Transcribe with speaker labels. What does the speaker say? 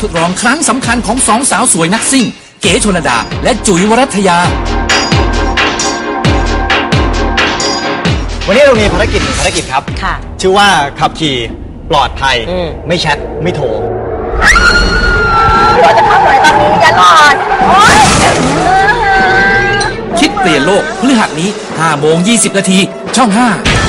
Speaker 1: ทดลองครั้งสำคัญของสองสาวสวยนักซิ่ง เก๋ชนดา และจุ๋ยวรัตยา
Speaker 2: วันนี้เรามีภารกิจหนึ่งภารกิจครับ
Speaker 3: ค่ะ
Speaker 2: ชื่อว่าขับขี่ปลอดภัย
Speaker 3: อืม
Speaker 2: ไม่แชทไม่โทร
Speaker 3: เราจะเข้าหน่อยตอนนี้อย่าหลอด โอ๊ย
Speaker 1: คิดเปลี่ยนโลกพฤหัสนี้5โมง20 นาที ช่อง 5